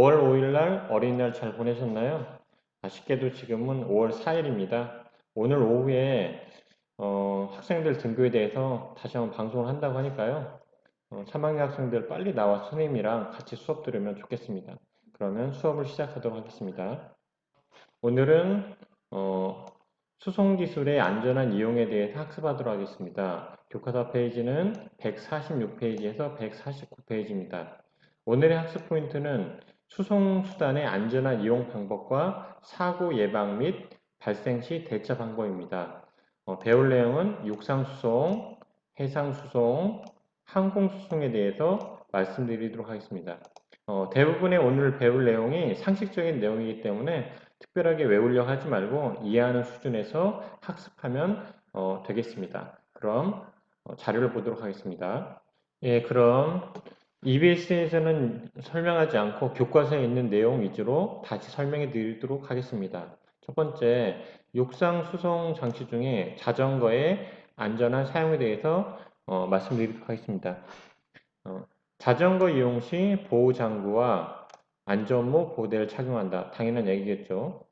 5월 5일 날 어린이날 잘 보내셨나요? 아쉽게도 지금은 5월 4일입니다. 오늘 오후에 어, 학생들 등교에 대해서 다시 한번 방송을 한다고 하니까요. 어, 3학년 학생들 빨리 나와 선생님이랑 같이 수업 들으면 좋겠습니다. 그러면 수업을 시작하도록 하겠습니다. 오늘은 어, 수송기술의 안전한 이용에 대해서 학습하도록 하겠습니다. 교과서 페이지는 146페이지에서 149페이지입니다. 오늘의 학습 포인트는 수송 수단의 안전한 이용 방법과 사고 예방 및 발생 시 대처 방법입니다. 어, 배울 내용은 육상 수송, 해상 수송, 항공 수송에 대해서 말씀드리도록 하겠습니다. 어, 대부분의 오늘 배울 내용이 상식적인 내용이기 때문에 특별하게 외우려 하지 말고 이해하는 수준에서 학습하면 어, 되겠습니다. 그럼 어, 자료를 보도록 하겠습니다. 예, 그럼 EBS에서는 설명하지 않고 교과서에 있는 내용 위주로 다시 설명해 드리도록 하겠습니다. 첫 번째, 육상 수송 장치 중에 자전거의 안전한 사용에 대해서 어, 말씀드리도록 하겠습니다. 어, 자전거 이용 시 보호 장구와 안전모 보호대를 착용한다. 당연한 얘기겠죠.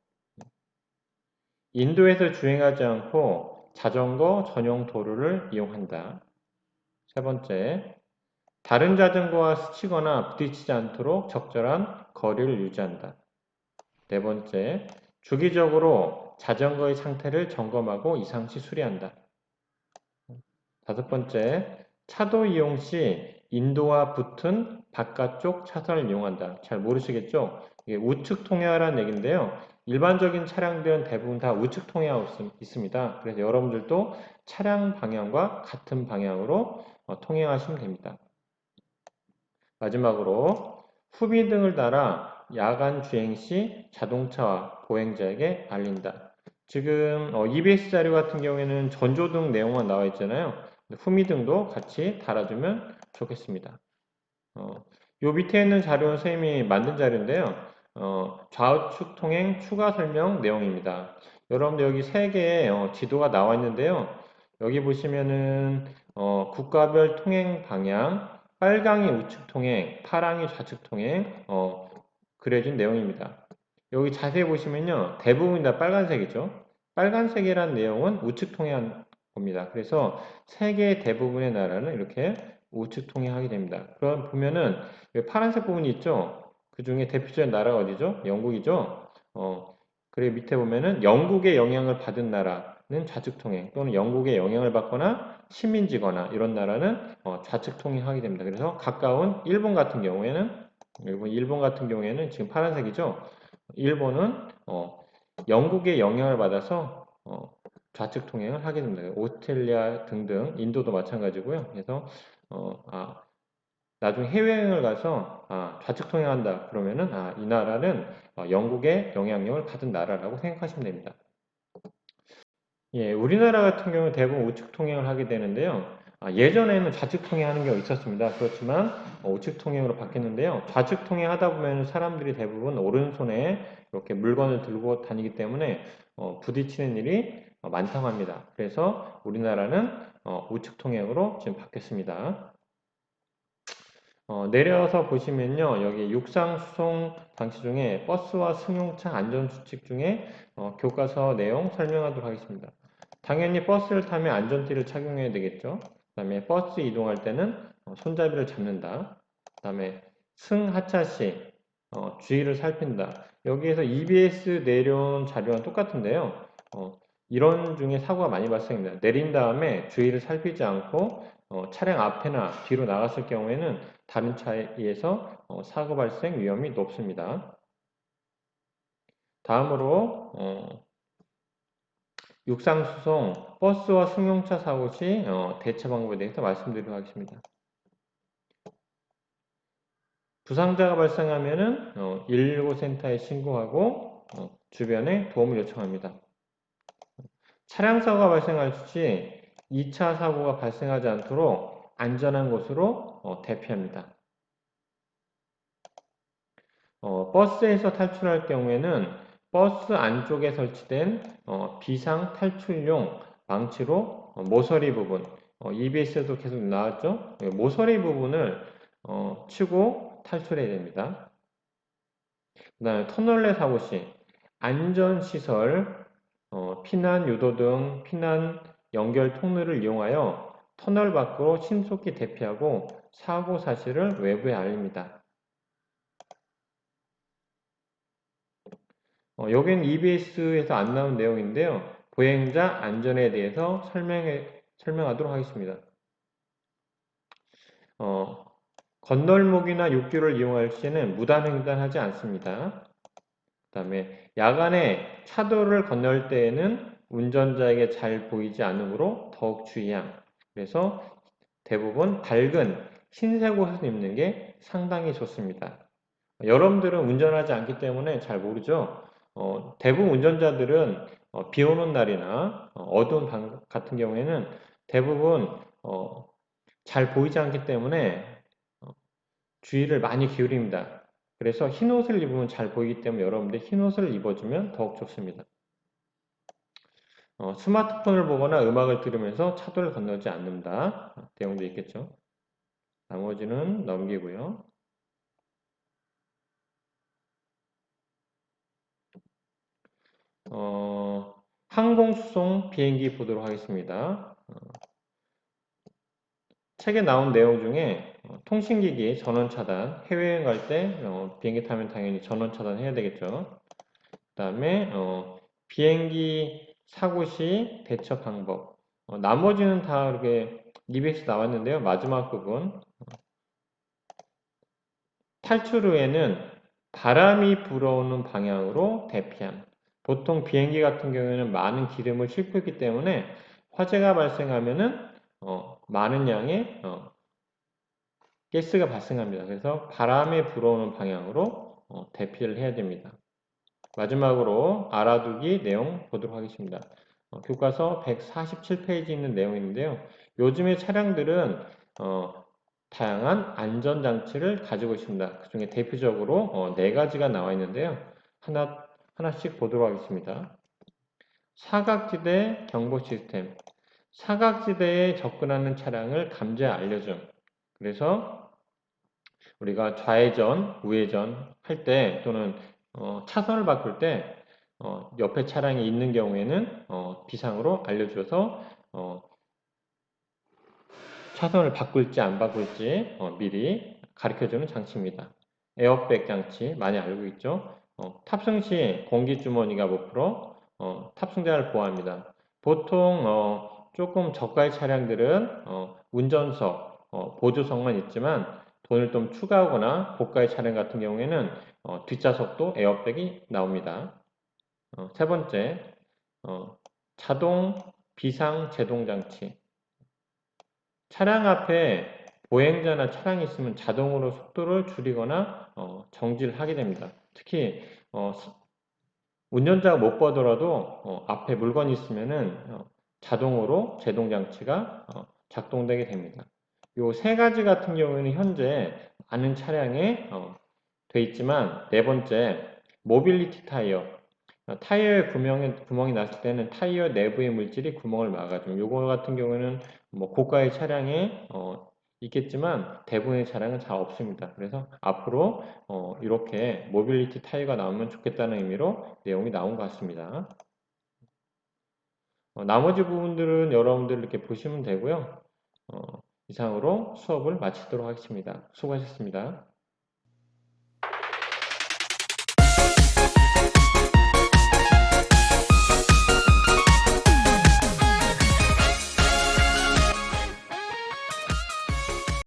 인도에서 주행하지 않고 자전거 전용 도로를 이용한다. 세 번째, 다른 자전거와 스치거나 부딪히지 않도록 적절한 거리를 유지한다. 네 번째, 주기적으로 자전거의 상태를 점검하고 이상시 수리한다. 다섯 번째, 차도 이용 시 인도와 붙은 바깥쪽 차선을 이용한다. 잘 모르시겠죠? 이게 우측 통행하라는 얘기인데요. 일반적인 차량들은 대부분 다 우측 통행하고 있습니다. 그래서 여러분들도 차량 방향과 같은 방향으로 어, 통행하시면 됩니다. 마지막으로 후비 등을 달아 야간 주행 시 자동차와 보행자에게 알린다. 지금 EBS 자료 같은 경우에는 전조등 내용만 나와 있잖아요. 후미등도 같이 달아주면 좋겠습니다. 어, 요 밑에 있는 자료는 선생님이 만든 자료인데요. 어, 좌우측 통행 추가 설명 내용입니다. 여러분들 여기 세 개의 어, 지도가 나와 있는데요. 여기 보시면은 어, 국가별 통행 방향, 빨강이 우측 통행, 파랑이 좌측 통행 어, 그려진 내용입니다. 여기 자세히 보시면요. 대부분 다 빨간색이죠. 빨간색이란 내용은 우측 통행한 겁니다. 그래서 세계 대부분의 나라는 이렇게 우측 통행하게 됩니다. 그럼 보면은 파란색 부분이 있죠. 그 중에 대표적인 나라가 어디죠? 영국이죠. 어, 그리고 밑에 보면은 영국의 영향을 받은 나라 는 좌측 통행 또는 영국의 영향을 받거나 식민지거나 이런 나라는 어, 좌측 통행하게 됩니다. 그래서 가까운 일본 같은 경우에는 일본, 일본 같은 경우에는 지금 파란색이죠. 일본은 어, 영국의 영향을 받아서 어, 좌측 통행을 하게 됩니다. 오스트레일리아 등등 인도도 마찬가지고요. 그래서 어, 아, 나중에 해외여행을 가서 아, 좌측 통행한다 그러면은 아, 이 나라는 어, 영국의 영향력을 받은 나라라고 생각하시면 됩니다. 예, 우리나라 같은 경우는 대부분 우측 통행을 하게 되는데요. 아, 예전에는 좌측 통행하는 경우가 있었습니다. 그렇지만 어, 우측 통행으로 바뀌었는데요. 좌측 통행하다 보면 사람들이 대부분 오른손에 이렇게 물건을 들고 다니기 때문에 어, 부딪히는 일이 어, 많다고 합니다. 그래서 우리나라는 어, 우측 통행으로 지금 바뀌었습니다. 어, 내려서 보시면요. 여기 육상 수송 장치 중에 버스와 승용차 안전 수칙 중에 어, 교과서 내용 설명하도록 하겠습니다. 당연히 버스를 타면 안전띠를 착용해야 되겠죠. 그 다음에 버스 이동할 때는 어, 손잡이를 잡는다. 그 다음에 승하차 시 어, 주의를 살핀다. 여기에서 EBS 내려온 자료랑 똑같은데요. 어, 이런 중에 사고가 많이 발생합니다. 내린 다음에 주의를 살피지 않고 어, 차량 앞에나 뒤로 나갔을 경우에는 다른 차에 의해서 어, 사고 발생 위험이 높습니다. 다음으로 어, 육상수송 버스와 승용차 사고 시 어, 대처 방법에 대해서 말씀드리도록 하겠습니다. 부상자가 발생하면 어, 119센터에 신고하고 어, 주변에 도움을 요청합니다. 차량 사고가 발생할 시 2차 사고가 발생하지 않도록 안전한 곳으로 어, 대피합니다. 어, 버스에서 탈출할 경우에는 버스 안쪽에 설치된 어, 비상 탈출용 망치로 어, 모서리 부분, EBS에도 계속 나왔죠? 모서리 부분을 어, 치고 탈출해야 됩니다. 그 다음에 터널 내 사고 시 안전시설, 어, 피난 유도 등 피난 연결 통로를 이용하여 터널 밖으로 신속히 대피하고 사고 사실을 외부에 알립니다. 어, 여기는 EBS에서 안 나온 내용인데요. 보행자 안전에 대해서 설명해, 설명하도록 하겠습니다. 어, 건널목이나 육교를 이용할 시에는 무단횡단하지 않습니다. 그 다음에 야간에 차도를 건널 때에는 운전자에게 잘 보이지 않으므로 더욱 주의함. 그래서 대부분 밝은 흰색 옷을 입는 게 상당히 좋습니다. 여러분들은 운전하지 않기 때문에 잘 모르죠. 어, 대부분 운전자들은 어, 비 오는 날이나 어, 두운밤 같은 경우에는 대부분 어, 잘 보이지 않기 때문에 어, 주의를 많이 기울입니다. 그래서 흰 옷을 입으면 잘 보이기 때문에 여러분들 흰 옷을 입어주면 더욱 좋습니다. 어, 스마트폰을 보거나 음악을 들으면서 차도를 건너지 않는다. 내용도 있겠죠. 나머지는 넘기고요. 어, 항공수송 비행기 보도록 하겠습니다. 어, 책에 나온 내용 중에 어, 통신기기 전원 차단, 해외여행 갈때 어, 비행기 타면 당연히 전원 차단 해야 되겠죠. 그 다음에 어, 비행기 사고 시 대처 방법. 어, 나머지는 다 이렇게 EBS 나왔는데요. 마지막 부분 어, 탈출 후에는 바람이 불어오는 방향으로 대피함. 보통 비행기 같은 경우에는 많은 기름을 싣기 때문에 화재가 발생하면은 어, 많은 양의 어, 가스가 발생합니다. 그래서 바람이 불어오는 방향으로 어, 대피를 해야 됩니다. 마지막으로 알아두기 내용 보도록 하겠습니다. 어, 교과서 147페이지 있는 내용인데요. 요즘의 차량들은 어, 다양한 안전장치를 가지고 있습니다. 그 중에 대표적으로 어, 네 가지가 나와 있는데요. 하나 하나씩 보도록 하겠습니다. 사각지대 경보 시스템. 사각지대에 접근하는 차량을 감지해 알려줌. 그래서 우리가 좌회전, 우회전 할 때 또는 어, 차선을 바꿀 때 어, 옆에 차량이 있는 경우에는 어, 비상으로 알려줘서 어, 차선을 바꿀지 안 바꿀지 어, 미리 가르쳐주는 장치입니다. 에어백 장치 많이 알고 있죠? 어, 탑승 시 공기 주머니가 목표로 어, 탑승자를 보호합니다. 보통 어, 조금 저가의 차량들은 어, 운전석, 어, 보조석만 있지만 돈을 좀 추가하거나 고가의 차량 같은 경우에는 어, 뒷좌석도 에어백이 나옵니다. 세 번째, 자동 비상 제동 장치. 차량 앞에 보행자나 차량이 있으면 자동으로 속도를 줄이거나 정지를 하게 됩니다. 특히 어, 운전자가 못 보더라도 어, 앞에 물건이 있으면은 어, 자동으로 제동 장치가 어, 작동되게 됩니다. 요세 가지 같은 경우에는 현재 많은 차량에 어, 돼 있지만 네 번째 모빌리티 타이어 어, 타이어에 구멍이, 구멍이 났을 때는 타이어 내부의 물질이 구멍을 막아줍니다. 요거 같은 경우에는 뭐 고가의 차량에 어, 있겠지만 대부분의 차량은 잘 없습니다. 그래서 앞으로 어, 이렇게 모빌리티 타이어가 나오면 좋겠다는 의미로 내용이 나온 것 같습니다. 어, 나머지 부분들은 여러분들 이렇게 보시면 되고요. 어, 이상으로 수업을 마치도록 하겠습니다. 수고하셨습니다.